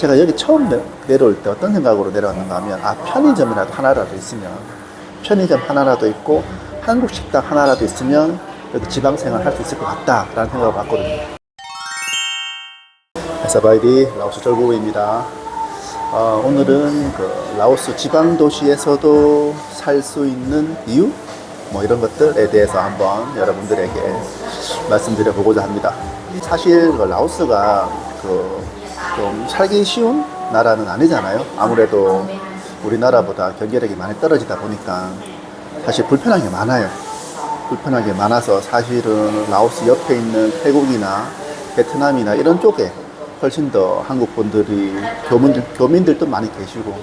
제가 여기 처음 내- 내려올 때 어떤 생각으로 내려왔는가 하면 아 편의점이라도 하나라도 있으면 편의점 하나라도 있고 한국 식당 하나라도 있으면 여기 지방 생활 할 수 있을 것 같다라는 생각을 갖거든요. 사바이디 라오스 절구입니다. 어, 오늘은 그 라오스 지방 도시에서도 살 수 있는 이유 뭐 이런 것들에 대해서 한번 여러분들에게 말씀드려 보고자 합니다. 사실 그 라오스가 그 좀 살기 쉬운 나라는 아니잖아요. 아무래도 우리나라보다 경제력이 많이 떨어지다 보니까 사실 불편한 게 많아요. 불편한 게 많아서 사실은 라오스 옆에 있는 태국이나 베트남이나 이런 쪽에 훨씬 더 한국 분들이 교민들, 교민들도 많이 계시고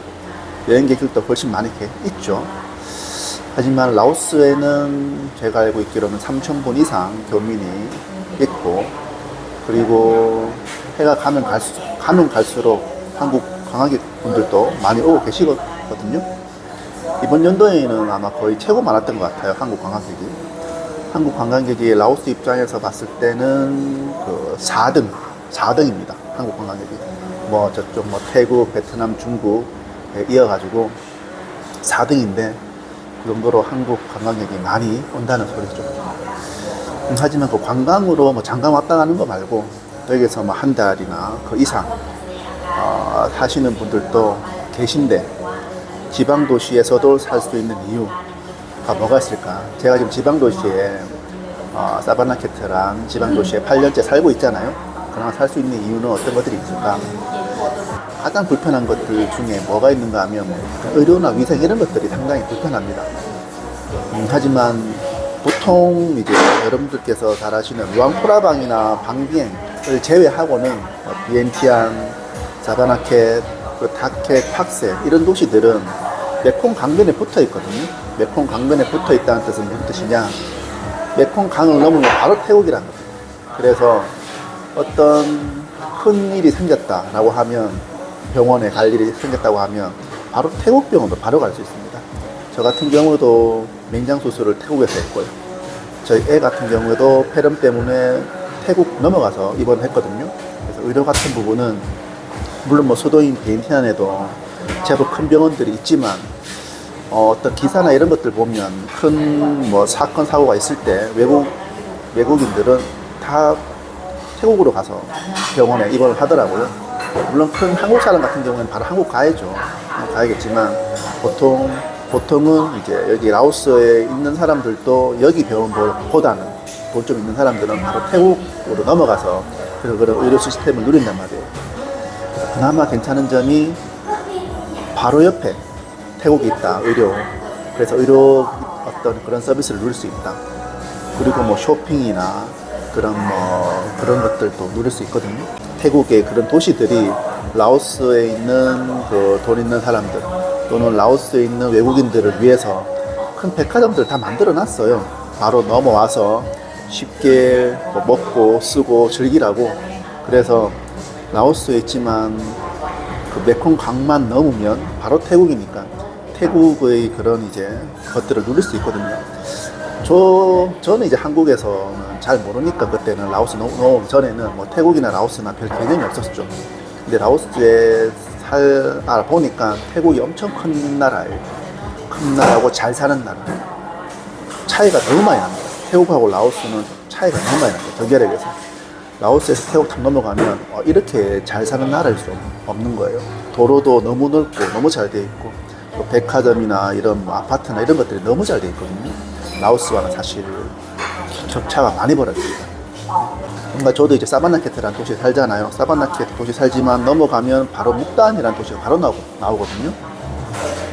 여행객들도 훨씬 많이 계- 있죠. 하지만 라오스에는 제가 알고 있기로는 3,000분 이상 교민이 있고 그리고 해가 가면 갈수, 가면 갈수록 한국 관광객 분들도 많이 오고 계시거든요. 이번 연도에는 아마 거의 최고 많았던 것 같아요. 한국 관광객이. 한국 관광객이 라오스 입장에서 봤을 때는 그 4등, 4등입니다. 한국 관광객이. 뭐 저쪽 뭐 태국, 베트남, 중국에 이어가지고 4등인데 그 정도로 한국 관광객이 많이 온다는 소리죠. 음, 하지만 그 관광으로 뭐 잠깐 왔다 가는 거 말고 여기서 뭐 한 달이나 그 이상 어, 사시는 분들도 계신데 지방 도시에서도 살 수 있는 이유가 뭐가 있을까? 제가 지금 지방 도시에 어, 사바나케트랑 지방 도시에 8년째 살고 있잖아요. 그러나 살수 있는 이유는 어떤 것들이 있을까? 가장 불편한 것들 중에 뭐가 있는가 하면 뭐 의료나 위생 이런 것들이 상당히 불편합니다. 음, 하지만 보통 이제 여러분들께서 잘 아시는 루앙프라방이나 방비행을 제외하고는 뭐 비엔티안, 사바나켓, 그 다켓, 팍세 이런 도시들은 메콩 강변에 붙어 있거든요. 메콩 강변에 붙어 있다는 뜻은 무슨 뜻이냐? 메콩 강을 넘으면 바로 태국이라는 겁니다. 그래서 어떤 큰 일이 생겼다라고 하면 병원에 갈 일이 생겼다고 하면 바로 태국 병원도 바로 갈 수 있습니다. 저 같은 경우도 맹장 수술을 태국에서 했고요. 저희 애 같은 경우에도 폐렴 때문에 태국 넘어가서 입원했거든요. 그래서 의료 같은 부분은 물론 뭐 수도인 비엔티안에도 제법 큰 병원들이 있지만 어, 어떤 기사나 이런 것들 보면 큰 뭐 사건 사고가 있을 때 외국 외국인들은 다 태국으로 가서 병원에 입원을 하더라고요. 물론 큰 한국 사람 같은 경우는 바로 한국 가야죠. 어, 가야겠지만 보통 보통은 이제 여기 라오스에 있는 사람들도 여기 병원보다는 돈좀 있는 사람들은 바로 태국으로 넘어가서 그런 그런 의료 시스템을 누린단 말이에요. 그래서 그나마 괜찮은 점이 바로 옆에 태국이 있다 의료. 그래서 의료 어떤 그런 서비스를 누릴 수 있다. 그리고 뭐 쇼핑이나 그런 뭐 그런 것들도 누릴 수 있거든요. 태국의 그런 도시들이 라오스에 있는 그 돈 있는 사람들 또는 라오스에 있는 외국인들을 위해서 큰 백화점들 다 만들어 놨어요. 바로 넘어와서 쉽게 뭐 먹고 쓰고 즐기라고 그래서 라오스에 있지만 그 메콩 강만 넘으면 바로 태국이니까 태국의 그런 이제 것들을 누릴 수 있거든요. 저 저는 이제 한국에서는 잘 모르니까 그때는 라오스 넘- 넘어오기 전에는 뭐 태국이나 라오스나 별 개념이 없었죠. 근데 라오스에 살 알아보니까 태국이 엄청 큰 나라예요. 큰 나라고 잘 사는 나라. 차이가 너무 많이 납니다. 태국하고 라오스는 차이가 너무 많이 납니다. 경제력에서. 라오스에서 태국 탁 넘어가면 어, 이렇게 잘 사는 나라일 수 없는 거예요. 도로도 너무 넓고 너무 잘 돼 있고 또 백화점이나 이런 뭐 아파트나 이런 것들이 너무 잘 돼 있거든요. 라오스와는 사실 격차가 많이 벌어집니다. 뭔가 저도 이제 사바나케트라는 도시에 살잖아요. 사바나케트 도시 살지만 넘어가면 바로 묵단이라는 도시가 바로 나오, 나오거든요.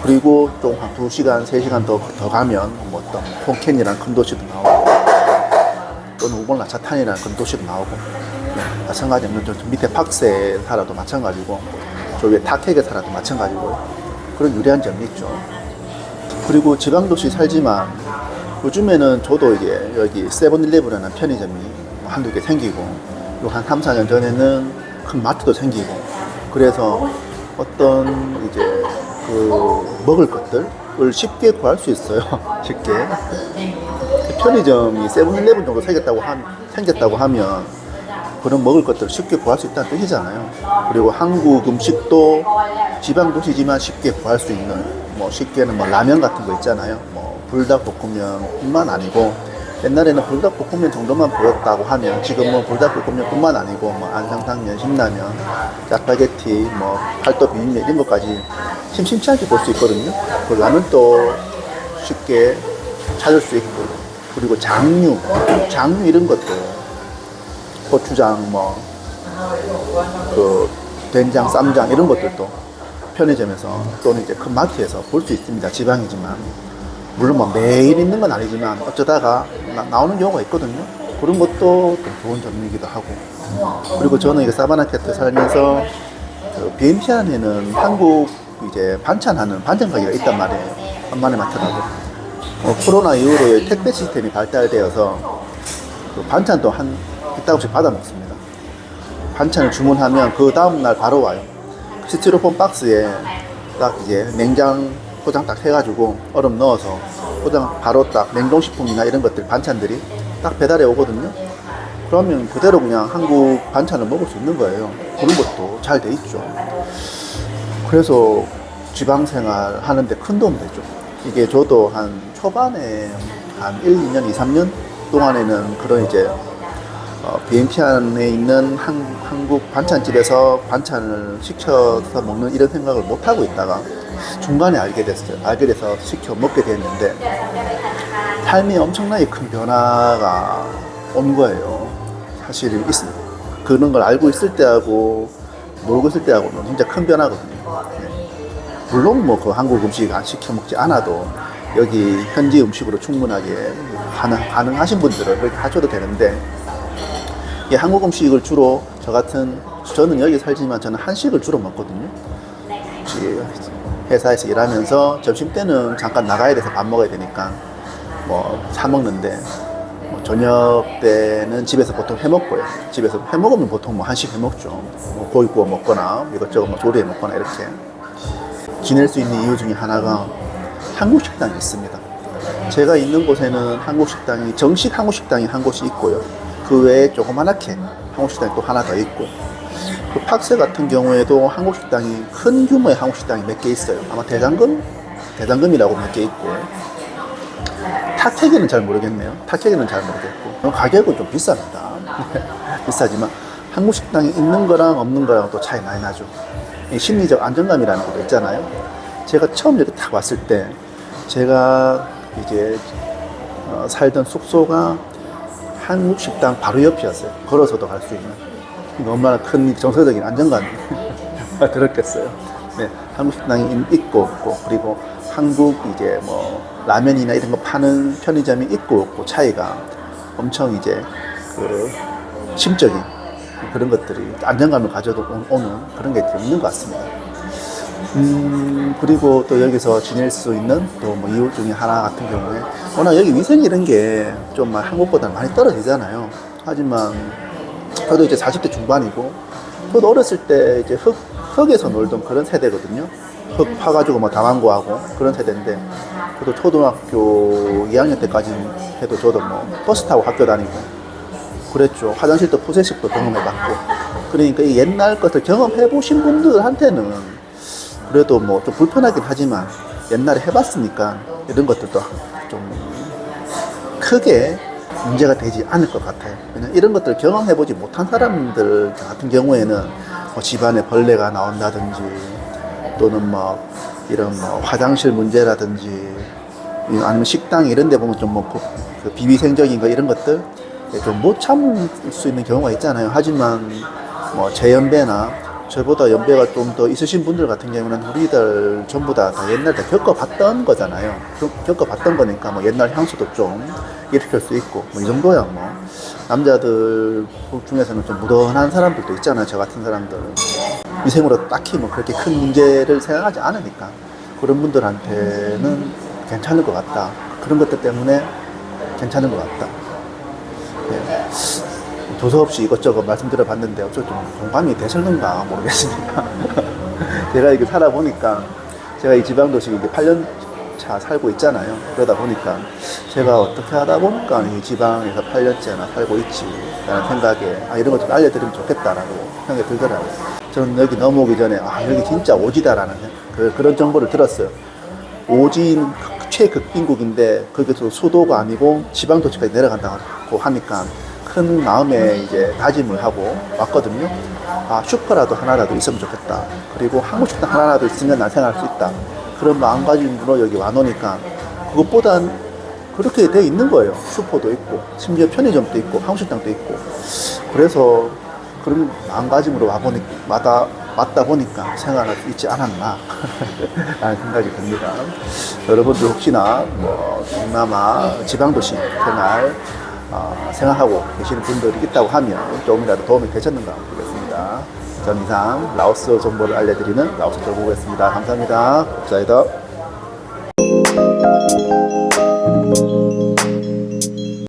그리고 좀한 2시간, 3시간 더, 더 가면 뭐 어떤 폰켄이라는 큰 도시도 나오고 또는 우골 나차탄이라는 그런 도시도 나오고 네, 마찬가지로 저 밑에 팍세에 살아도 마찬가지고 저 위에 타케에 살아도 마찬가지고 그런 유리한 점이 있죠. 그리고 지방 도시 살지만 요즘에는 저도 이제 여기 세븐일레븐이라는 편의점이 한두 개 생기고 요한 3, 4년 전에는 큰 마트도 생기고 그래서 어떤 이제 그 먹을 것들을 쉽게 구할 수 있어요. 쉽게. 편의점이 세븐일레븐 정도 생겼다고, 한, 생겼다고 하면 그런 먹을 것들을 쉽게 구할 수 있다는 뜻이잖아요. 그리고 한국 음식도 지방 도시지만 쉽게 구할 수 있는 뭐 쉽게는 뭐 라면 같은 거 있잖아요. 뭐 불닭볶음면뿐만 아니고 옛날에는 불닭볶음면 정도만 보였다고 하면 지금은 불닭볶음면뿐만 아니고 뭐 안성탕면, 신라면, 짜파게티, 뭐 팔도 비빔면 이런 것까지 심심치 않게 볼 수 있거든요. 그 라면도 쉽게 찾을 수 있고 그리고 장류, 장류 이런 것도 고추장 뭐 그 된장, 쌈장 이런 것들도 편의점에서 또는 이제 큰 마트에서 볼 수 있습니다. 지방이지만 물론 뭐 매일 있는 건 아니지만 어쩌다가 나, 오는 경우가 있거든요. 그런 것도 또 좋은 점이기도 하고 그리고 저는 이게 사바나케트 살면서 그 비엔티안에는 한국 이제 반찬하는 반찬 가게가 있단 말이에요. 한만에 맡아가고 어, 코로나 이후로 택배 시스템이 발달되어서 그 반찬도 한 이따금씩 받아 먹습니다. 반찬을 주문하면 그 다음날 바로 와요. 스티로폼 박스에 딱 이제 냉장 포장 딱 해가지고 얼음 넣어서 포장 바로 딱 냉동식품이나 이런 것들 반찬들이 딱 배달해 오거든요. 그러면 그대로 그냥 한국 반찬을 먹을 수 있는 거예요. 그런 것도 잘 돼 있죠. 그래서 지방 생활 하는데 큰 도움 되죠. 이게 저도 한 초반에 한 1, 2년, 2, 3년 동안에는 그런 이제 어, 비엔티안에 있는 한, 한국 반찬집에서 반찬을 시켜서 먹는 이런 생각을 못 하고 있다가 중간에 알게 됐어요. 알게 돼서 시켜 먹게 됐는데 삶이 엄청나게 큰 변화가 온 거예요. 사실 있, 그런 걸 알고 있을 때하고 모르고 있을 때하고는 진짜 큰 변화거든요. 네. 물론 뭐 그 한국 음식 안 시켜 먹지 않아도 여기 현지 음식으로 충분하게 가능, 가능하신 분들은 그렇게 하셔도 되는데 이 한국 음식을 주로 저 같은 저는 여기 살지만 저는 한식을 주로 먹거든요. 회사에서 일하면서 점심 때는 잠깐 나가야 돼서 밥 먹어야 되니까 뭐 사 먹는데 뭐 저녁 때는 집에서 보통 해 먹고요. 집에서 해 먹으면 보통 뭐 한식 해 먹죠. 뭐 고기 구워 먹거나 이것저것 뭐 조리해 먹거나 이렇게 지낼 수 있는 이유 중에 하나가 한국 식당이 있습니다. 제가 있는 곳에는 한국 식당이 정식 한국 식당이 한 곳이 있고요. 그 외에 조그만하게 한국 식당이 또 하나 더 있고 그 팍스 같은 경우에도 한국 식당이 큰 규모의 한국 식당이 몇 개 있어요. 아마 대장금 대장금이라고 몇 개 있고 탁태기는 잘 모르겠네요. 탁태기는 잘 모르겠고 가격은 좀 비쌉니다. 비싸지만 한국 식당이 있는 거랑 없는 거랑 또 차이 많이 나죠. 이 심리적 안정감이라는 것도 있잖아요. 제가 처음 이렇게 딱 왔을 때 제가 이제 어, 살던 숙소가 한국 식당 바로 옆이었어요. 걸어서도 갈 수 있는. 이거 얼마나 큰 정서적인 안정감이 들었겠어요. 네, 한국 식당이 있고 없고 그리고 한국 이제 뭐 라면이나 이런 거 파는 편의점이 있고 없고 차이가 엄청 이제 그 심적인 그런 것들이 안정감을 가져도 오- 오는 그런 게 있는 것 같습니다. 음, 그리고 또 여기서 지낼 수 있는 또 뭐 이유 중에 하나 같은 경우에 워낙 여기 위생 이런 게 좀 한국보다 많이 떨어지잖아요. 하지만 저도 이제 40대 중반이고 저도 어렸을 때 이제 흙, 흙에서 놀던 그런 세대거든요. 흙 파가지고 뭐 다망고하고 그런 세대인데 저도 초등학교 2학년 때까지 해도 저도 뭐 버스 타고 학교 다니고 그랬죠. 화장실도 푸세식도 경험해봤고 그러니까 이 옛날 것을 경험해보신 분들한테는 그래도 뭐 좀 불편하긴 하지만 옛날에 해봤으니까 이런 것들도 좀 크게 문제가 되지 않을 것 같아요. 왜냐면 이런 것들 경험해보지 못한 사람들 같은 경우에는 뭐 집안에 벌레가 나온다든지 또는 뭐 이런 뭐 화장실 문제라든지 아니면 식당 이런 데 보면 좀뭐 그 비위생적인 거 이런 것들 좀 못 참을 수 있는 경우가 있잖아요. 하지만 뭐 제 연배나 저보다 연배가 좀 더 있으신 분들 같은 경우는 우리들 전부 다, 다 옛날 때 겪어봤던 거잖아요. 겪- 겪어봤던 거니까 뭐 옛날 향수도 좀 일으킬 수 있고 뭐 이 정도야 뭐 남자들 중에서는 좀 무던한 사람들도 있잖아요. 저 같은 사람들 위생으로 딱히 뭐 그렇게 큰 문제를 생각하지 않으니까 그런 분들한테는 괜찮을 것 같다. 그런 것들 때문에 괜찮은 것 같다. 네. 도서 없이 이것저것 말씀드려 봤는데 어쩌 좀 공감이 되셨는가 모르겠습니다. 제가 이렇게 살아보니까 제가 이 지방도시 이제 8년 차 살고 있잖아요. 그러다 보니까 제가 어떻게 하다 보니까 이 지방에서 8년째나 살고 있지 라는 생각에 아, 이런 것 좀 알려드리면 좋겠다라고 생각이 들더라고요. 저는 여기 넘어오기 전에 아 여기 진짜 오지다라는 그, 그런 정보를 들었어요. 오진 최극빈국인데 거기서 수도가 아니고 지방도시까지 내려간다고 하니까 큰 마음에 이제 다짐을 하고 왔거든요. 아 슈퍼라도 하나라도 있으면 좋겠다. 그리고 한국 식당 하나라도 있으면 난 생각할 수 있다. 그런 마음가짐으로 여기 와놓으니까 그것보단 그렇게 돼 있는 거예요. 슈퍼도 있고 심지어 편의점도 있고 한국 식당도 있고 그래서 그런 마음가짐으로 와보니 마다 맞다 보니까 생활할 수 있지 않았나 라는 생각이 듭니다. 여러분들 혹시나 뭐 동남아 지방도시 생활 어, 생각하고 계시는 분들이 있다고 하면 조금이라도 도움이 되셨는가 모르겠습니다. 전 이상 라오스 정보를 알려드리는 라오스 정보였습니다. 감사합니다. 감사합니다.